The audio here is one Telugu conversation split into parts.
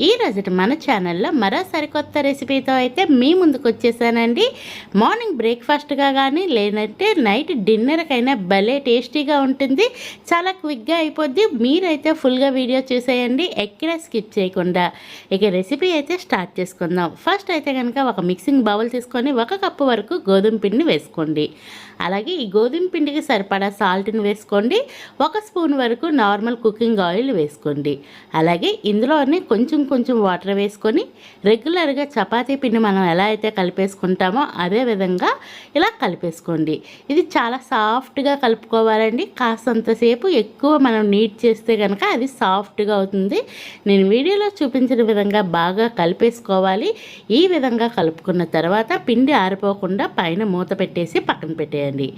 ఈ మన ఛానల్లో మరో సరికొత్త రెసిపీతో అయితే మీ ముందుకు వచ్చేసానండి. మార్నింగ్ బ్రేక్ఫాస్ట్గా కానీ లేదంటే నైట్ డిన్నర్కైనా భలే టేస్టీగా ఉంటుంది. చాలా క్విక్గా అయిపోద్ది. మీరైతే ఫుల్గా వీడియో చూసేయండి. ఎక్కడ స్కిప్ చేయకుండా. ఇక రెసిపీ అయితే స్టార్ట్ చేసుకుందాం. ఫస్ట్ అయితే కనుక ఒక మిక్సింగ్ బౌల్ తీసుకొని ఒక కప్పు వరకు గోధుమ పిండిని వేసుకోండి. అలాగే ఈ గోధుమ పిండికి సరిపడా సాల్ట్ని వేసుకోండి. ఒక స్పూన్ వరకు నార్మల్ కుకింగ్ ఆయిల్ వేసుకోండి. అలాగే ఇందులోనే కొంచెం కొంచెం వాటర్ వేసుకొని రెగ్యులర్గా చపాతీ పిండి మనం ఎలా అయితే కలిపేసుకుంటామో అదే విధంగా ఇలా కలిపేసుకోండి. ఇది చాలా సాఫ్ట్గా కలుపుకోవాలండి. కాస్తంతసేపు ఎక్కువ మనం నీట్ చేస్తే కనుక అది సాఫ్ట్గా అవుతుంది. నేను వీడియోలో చూపించిన విధంగా బాగా కలిపేసుకోవాలి. ఈ విధంగా కలుపుకున్న తర్వాత పిండి ఆరిపోకుండా పైన మూత పెట్టేసి పక్కన పెట్టేయండి.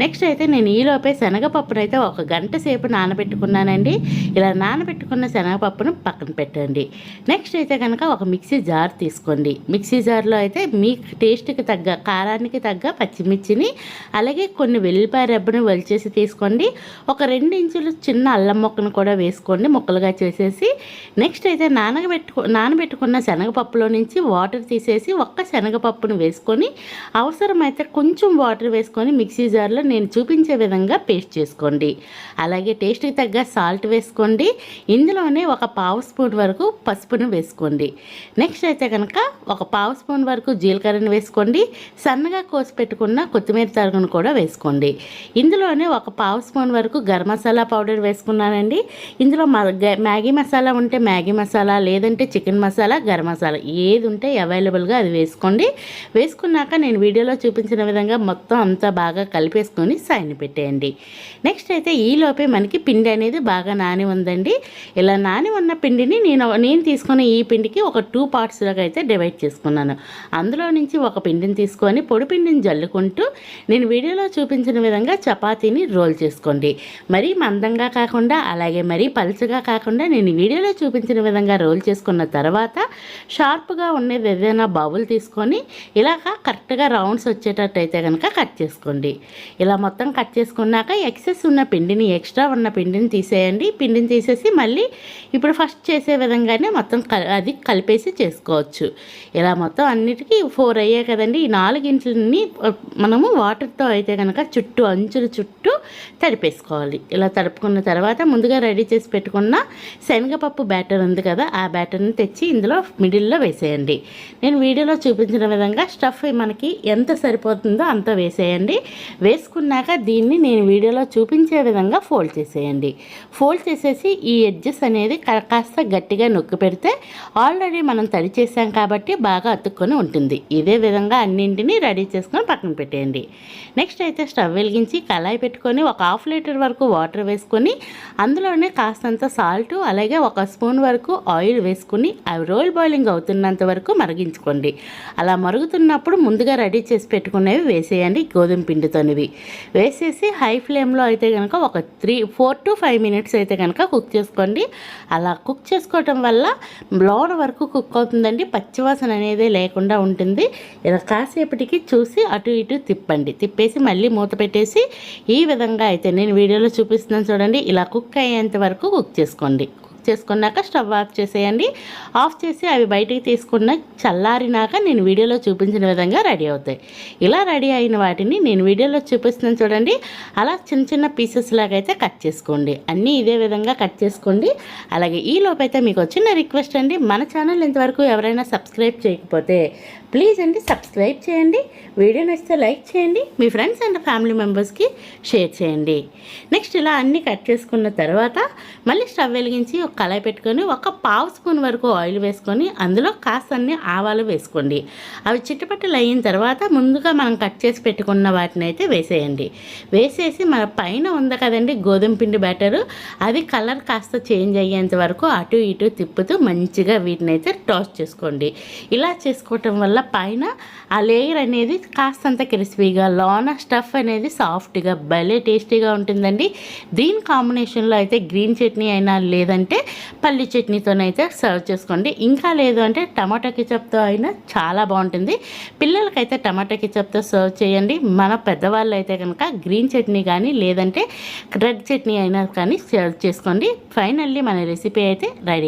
నెక్స్ట్ అయితే నేను ఈలోపే శనగపప్పునైతే ఒక గంట సేపు నానబెట్టుకున్నానండి. ఇలా నానబెట్టుకున్న శనగపప్పును పక్కన పెట్టండి. నెక్స్ట్ అయితే కనుక ఒక మిక్సీ జార్ తీసుకోండి. మిక్సీ జార్లో అయితే మీ టేస్ట్కి తగ్గ కారానికి తగ్గ పచ్చిమిర్చిని అలాగే కొన్ని వెల్లిపాయ రెబ్బను వలిచేసి తీసుకోండి. ఒక రెండు ఇంచులు చిన్న అల్లం మొక్కను కూడా వేసుకోండి ముక్కలుగా చేసేసి. నెక్స్ట్ అయితే నానబెట్టుకు నానబెట్టుకున్న శనగపప్పులో నుంచి వాటర్ తీసేసి ఒక్క శనగపప్పును వేసుకొని అవసరమైతే కొంచెం వాటర్ వేసుకొని మిక్సీ జార్లో నేను చూపించే విధంగా పేస్ట్ చేసుకోండి. అలాగే టేస్ట్కి తగ్గ సాల్ట్ వేసుకోండి. ఇందులోనే ఒక పావు స్పూన్ వరకు పసుపును వేసుకోండి. నెక్స్ట్ అయితే కనుక ఒక పావు స్పూన్ వరకు జీలకర్రను వేసుకోండి. సన్నగా కోసి పెట్టుకున్న కొత్తిమీర తరుగును కూడా వేసుకోండి. ఇందులోనే ఒక పావు స్పూన్ వరకు గరం మసాలా పౌడర్ వేసుకున్నానండి. ఇందులో మ్యాగీ మసాలా ఉంటే మ్యాగీ మసాలా లేదంటే చికెన్ మసాలా గరం మసాలా ఏది ఉంటే అవైలబుల్గా అది వేసుకోండి. వేసుకున్నాక నేను వీడియోలో చూపించిన విధంగా మొత్తం అంతా బాగా కలిపేసుకొని సైన్ పెట్టేయండి. నెక్స్ట్ అయితే ఈలోపే మనకి పిండి అనేది బాగా నాని ఉందండి. ఇలా నాని ఉన్న పిండిని నేను నేను తీసుకున్న ఈ పిండికి ఒక టూ పార్ట్స్లోకి అయితే డివైడ్ చేసుకున్నాను. అందులో నుంచి ఒక పిండిని తీసుకొని పొడి పిండిని జల్లుకుంటూ నేను వీడియోలో చూపించిన విధంగా చపాతీని రోల్ చేసుకోండి. మరీ మందంగా కాకుండా అలాగే మరీ పలుచగా కాకుండా నేను వీడియోలో చూపించిన విధంగా రోల్ చేసుకున్న తర్వాత షార్ప్గా ఉండేది ఏదైనా బౌల్ తీసుకొని ఇలాగ కరెక్ట్గా రౌండ్స్ వచ్చేటట్టు అయితే కనుక కట్ చేసుకోండి. ఇలా మొత్తం కట్ చేసుకున్నాక ఎక్సెస్ ఉన్న పిండిని ఎక్స్ట్రా ఉన్న పిండిని తీసేయండి. పిండిని తీసేసి మళ్ళీ ఇప్పుడు ఫస్ట్ చేసే విధంగానే మొత్తం అది కలిపేసి చేసుకోవచ్చు. ఇలా మొత్తం అన్నిటికీ ఫోర్ అయ్యాయి కదండి. ఈ నాలుగింటిని మనము వాటర్తో అయితే కనుక చుట్టూ అంచుల చుట్టూ తడిపేసుకోవాలి. ఇలా తడుపుకున్న తర్వాత ముందుగా రెడీ చేసి పెట్టుకున్న శనగపప్పు బ్యాటర్ ఉంది కదా ఆ బ్యాటర్ని తెచ్చి ఇందులో మిడిల్లో వేసేయండి. నేను వీడియోలో చూపించిన విధంగా స్టఫ్ మనకి ఎంత సరిపోతుందో అంత వేసేయండి. వేసుకున్నాక దీన్ని నేను వీడియోలో చూపించే విధంగా ఫోల్డ్ చేసేయండి. ఫోల్డ్ చేసేసి ఈ ఎడ్జెస్ అనేది కాస్త గట్టిగా నొక్కి పెడితే ఆల్రెడీ మనం తడి చేసాం కాబట్టి బాగా అతుక్కొని ఉంటుంది. ఇదే విధంగా అన్నింటినీ రెడీ చేసుకొని పక్కన పెట్టేయండి. నెక్స్ట్ అయితే స్టవ్ వెలిగించి కళాయి పెట్టుకొని ఒక హాఫ్ లీటర్ వరకు వాటర్ వేసుకొని అందులోనే కాస్తంత సాల్ట్ అలాగే ఒక స్పూన్ వరకు ఆయిల్ వేసుకుని అవి రోల్ బాయిలింగ్ అవుతున్నంత వరకు మరిగించుకోండి. అలా మరుగుతున్నప్పుడు ముందుగా రెడీ చేసి పెట్టుకునేవి వేసేయండి గోధుమ పిండితోనివి. వేసేసి హై ఫ్లేమ్లో అయితే కనుక ఒక three four to five minutes అయితే కనుక కుక్ చేసుకోండి. అలా కుక్ చేసుకోవటం వల్ల లోన వరకు కుక్ అవుతుందండి. పచ్చివాసన అనేది లేకుండా ఉంటుంది. ఇలా కాసేపటికి చూసి అటు ఇటు తిప్పండి. తిప్పేసి మళ్ళీ మూత పెట్టేసి ఈ విధంగా అయితే నేను వీడియోలో చూపిస్తున్నాను చూడండి. ఇలా కుక్ అయ్యేంత వరకు కుక్ చేసుకోండి. చేసుకున్నాక స్టవ్ ఆఫ్ చేసేయండి. ఆఫ్ చేసి అవి బయటికి తీసుకున్న చల్లారినాక నేను వీడియోలో చూపించిన విధంగా రెడీ అవుతాయి. ఇలా రెడీ అయిన వాటిని నేను వీడియోలో చూపిస్తున్నాను చూడండి. అలా చిన్న చిన్న పీసెస్ లాగా అయితే కట్ చేసుకోండి. అన్నీ ఇదే విధంగా కట్ చేసుకోండి. అలాగే ఈ లోపైతే మీకు వచ్చిన రిక్వెస్ట్ అండి. మన ఛానల్ ఇంతవరకు ఎవరైనా సబ్స్క్రైబ్ చేయకపోతే ప్లీజ్ అండి సబ్స్క్రైబ్ చేయండి. వీడియో నచ్చితే లైక్ చేయండి. మీ ఫ్రెండ్స్ అండ్ ఫ్యామిలీ మెంబర్స్కి షేర్ చేయండి. నెక్స్ట్ ఇలా అన్నీ కట్ చేసుకున్న తర్వాత మళ్ళీ స్టవ్ వెలిగించి ఒక కళాయి పెట్టుకొని ఒక పావు స్పూన్ వరకు ఆయిల్ వేసుకొని అందులో కాసన్ని ఆవాలు వేసుకోండి. అవి చిట్టపట్టలు అయిన తర్వాత ముందుగా మనం కట్ చేసి పెట్టుకున్న వాటిని అయితే వేసేయండి. వేసేసి మన పైన ఉంది కదండి గోధుమ పిండి బ్యాటరు అది కలర్ కాస్త చేంజ్ అయ్యేంత వరకు అటు ఇటు తిప్పుతూ మంచిగా వీటిని అయితే టాస్ చేసుకోండి. ఇలా చేసుకోవటం వల్ల పైన ఆ లేయర్ అనేది కాస్తంత క్రిస్పీగా లోన స్టఫ్ అనేది సాఫ్ట్గా భలే టేస్టీగా ఉంటుందండి. దీని కాంబినేషన్లో అయితే గ్రీన్ చట్నీ అయినా లేదంటే పల్లి చట్నీతోనైతే సర్వ్ చేసుకోండి. ఇంకా లేదు అంటే టమాటా కిచప్తో అయినా చాలా బాగుంటుంది. పిల్లలకైతే టమాటా కిచప్తో సర్వ్ చేయండి. మన పెద్దవాళ్ళు అయితే కనుక గ్రీన్ చట్నీ కానీ లేదంటే రెడ్ చట్నీ అయినా కానీ సర్వ్ చేసుకోండి. ఫైనల్లీ మన రెసిపీ అయితే రెడీ